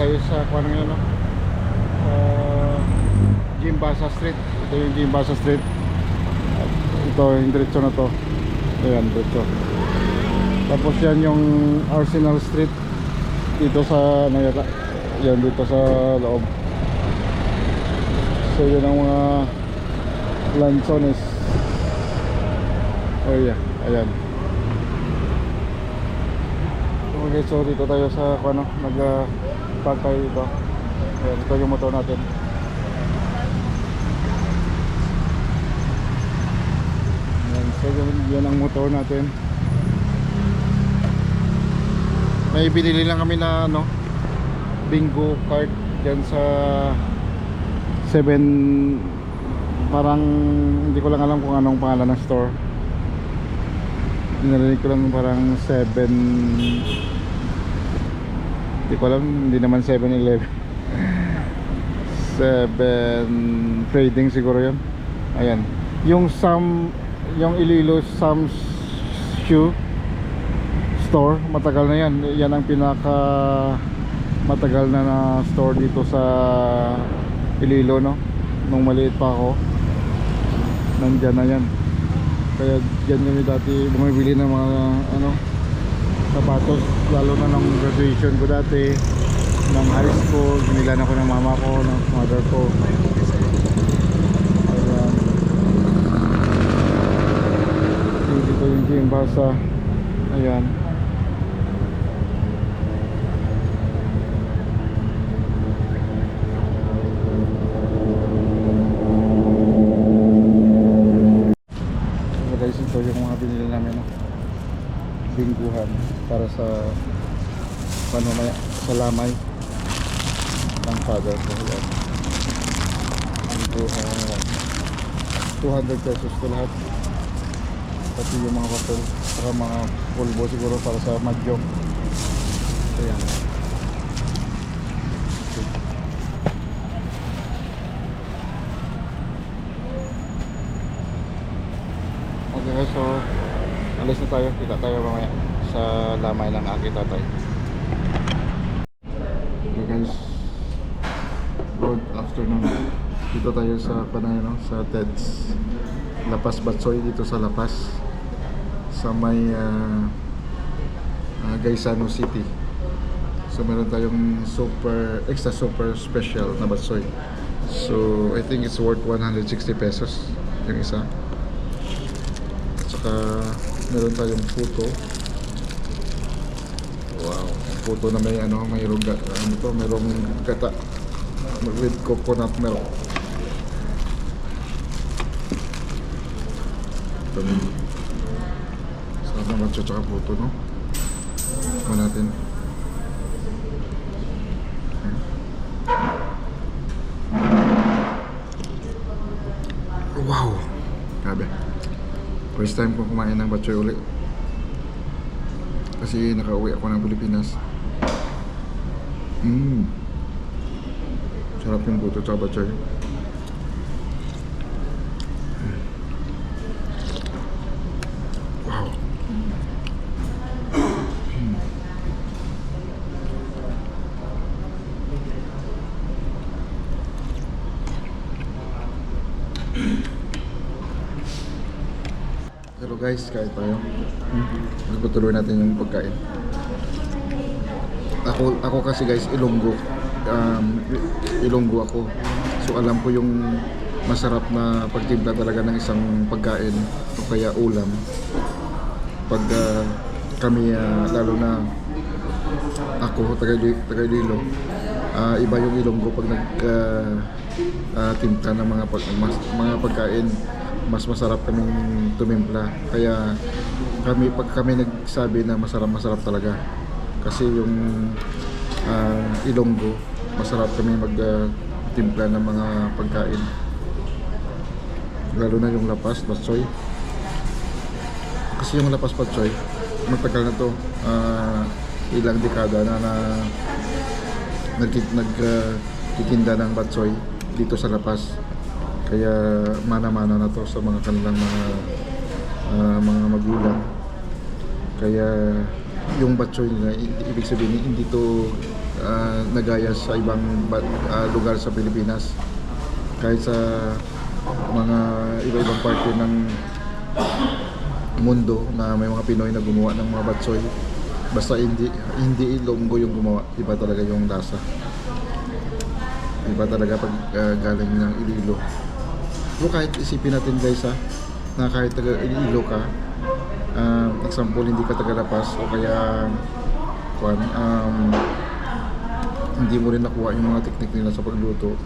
Tayo sa kuha ng ano? Uh, Jimbasa Street. Ito yung Jimbasa Street. At ito yung diretso na to. Ayan, diretso. Tapos yan yung Arsenal Street. Dito sa Nayata. Yan dito sa loob. So yun ang mga lansones. Oh yeah, ayan. Okay, so dito tayo sa ano, nag-park tayo dito. Ayan, ito yung motor natin. Ayan, so yun, yun ang motor natin. May binili lang kami na ano, bingo card dyan sa 7 parang hindi ko lang alam kung anong pangalan ng store narinig ko lang parang 7 hindi ko alam hindi naman 7-Eleven 7 trading siguro yun. Ayan. Yung Sam yung Iloilo Sam's Shoe store matagal na yan yan ang pinaka matagal na na store dito sa Iloilo no? Nung maliit pa ako. Nandyan na yan. Kaya dyan kami dati bumibili ng mga ano sapatos lalo na nung graduation ko dati ng high school binilan ako ng mama ko ng mother ko. Ayan. Dito yung Jim Basa. Ayan. Guys, ito yung mga binili namin no? Bingguhan para sa panumaya sa lamay ng father ko yan. Bingguhan 200 pesos ko lahat. Pati yung mga papel saka mga pulbo siguro para sa madyong so yan Okay so alis na tayo. Kita tayo mamaya sa lamay ng aking tatay. Okay guys, good afternoon. Dito tayo sa panay, no? sa Ted's Lapas Batsoy dito sa Lapas sa may uh, uh, Gaisano City. So meron tayong super extra super special na batsoy. So I think it's worth 160 pesos yung isa saka meron tayong puto. Wow puto na may ano may ruga ano to mayroong gata. With coconut milk. Ito na matcha tsaka puto no? Ito natin wow grabe First time ko kumain ng batchoy uli. Kasi nakauwi ako ng Pilipinas. Mmm. Sarap yung buto sa batchoy. Guys, kain tayo. Magpatuloy natin yung pagkain. Ako, ako kasi guys, Ilonggo. Um, Ilonggo ako. So alam ko yung masarap na pagtimpla talaga ng isang pagkain o kaya ulam. Pag ah, kami, ah, lalo na ako, taga, taga Iloilo, ah, iba yung Ilonggo pag nag ah, ah, timpla ng mga, pag, mas, mga pagkain mas masarap kaming tumimpla. Kaya kami pag kami nagsabi na masarap masarap talaga. Kasi yung ah, Ilonggo masarap kami mag ah, timpla ng mga pagkain. Lalo na yung lapas, batsoy. Kasi yung lapas patsoy matagal na to ah, ilang dekada na na nagtitinda nag, titinda ng batsoy dito sa lapas kaya mana-mana na to sa mga kanilang mga ah, mga magulang. Kaya yung batsoy nila ibig sabihin hindi to ah, nagaya sa ibang ba- ah, lugar sa Pilipinas. Kahit sa mga iba-ibang parte ng mundo na may mga Pinoy na gumawa ng mga batsoy basta hindi hindi Ilonggo yung gumawa. Iba talaga yung lasa. Iba talaga pag ah, galing ng Iloilo pero kahit isipin natin guys ha na kahit taga Iloilo ka uh, example hindi ka taga Lapas o kaya kwan, um, hindi mo rin nakuha yung mga teknik nila sa pagluto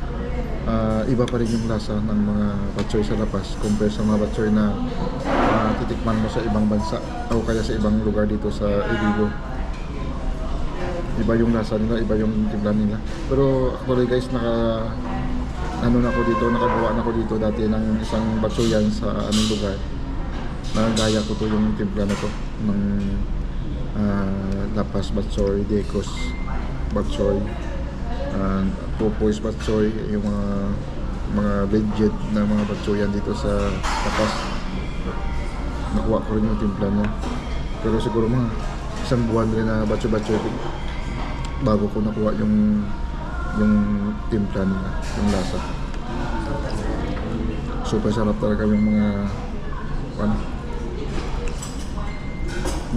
ah, iba pa rin yung lasa ng mga batsoy sa Lapas compare sa mga batsoy na ah, titikman mo sa ibang bansa o kaya sa ibang lugar dito sa Iloilo. Iba yung lasa nila, iba yung timpla nila. Pero actually guys naka ano na ako dito, nakagawa na ako dito dati ng isang batsoyan sa anong lugar. Nagaya ko to yung timpla na to ng ah, Lapas Batsoy, Decos Batsoy uh, Popoy's Batsoy yung mga mga legend na mga batsoyan dito sa Lapas. Nakuha ko rin yung timpla niya. Pero siguro mga isang buwan rin na batsoy-batsoy bago ko nakuha yung yung timpla nila, yung lasa. Super sarap talaga yung mga ano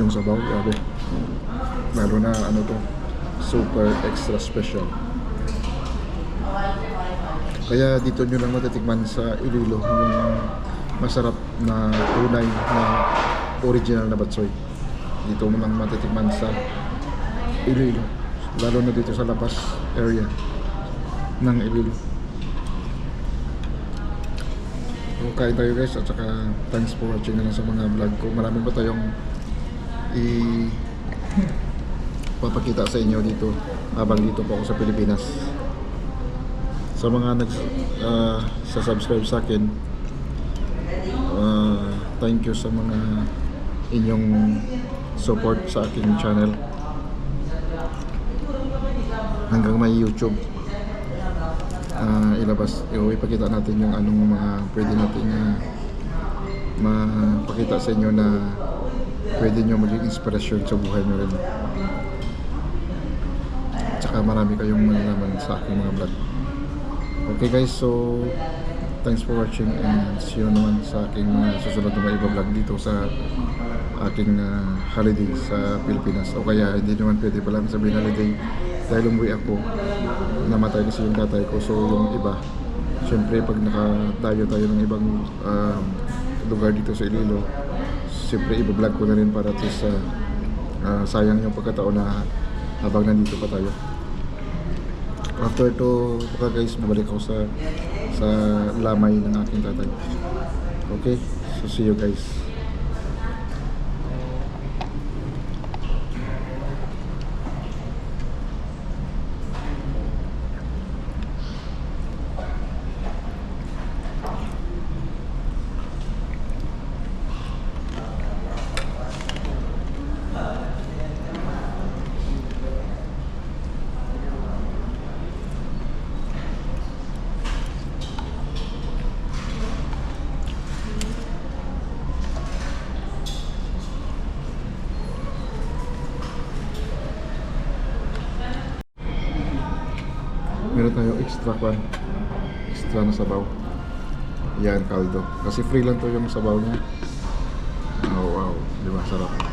yung sabaw, grabe. Lalo na ano to super extra special. Kaya dito nyo lang matitikman sa Iloilo yung masarap na tunay na original na batsoy. Dito mo lang matitikman sa Iloilo lalo na dito sa Lapas area ng Iloilo So, kain tayo guys at saka thanks for watching sa mga vlog ko. Marami pa tayong i papakita sa inyo dito? Habang dito po ako sa Pilipinas. Sa mga nag ah, sa subscribe sa akin ah, thank you sa mga inyong support sa aking channel. Hanggang may YouTube ah, ilabas ipakita natin yung anong mga pwede natin uh, mapakita sa inyo na pwede nyo maging inspirasyon sa buhay nyo rin. Tsaka marami kayong malalaman sa aking mga vlog. Okay guys so thanks for watching and see you naman sa aking mga susunod na iba vlog dito sa aking ah, holiday sa Pilipinas. O kaya hindi naman pwede pala sabihin holiday dahil umuwi ako namatay kasi yung tatay ko. So yung iba syempre pag nakadayo tayo ng ibang um, lugar dito sa Iloilo syempre iba-vlog ko na rin para at least ah, ah, sayang yung pagkataon na habang nandito pa tayo. After to baka guys babalik ako sa sa lamay ng aking tatay. Okay? So see you guys meron tayo extra kwan extra na sabaw yan kaldo kasi free lang to yung sabaw niya Wow, wow. Di ba? Sarap.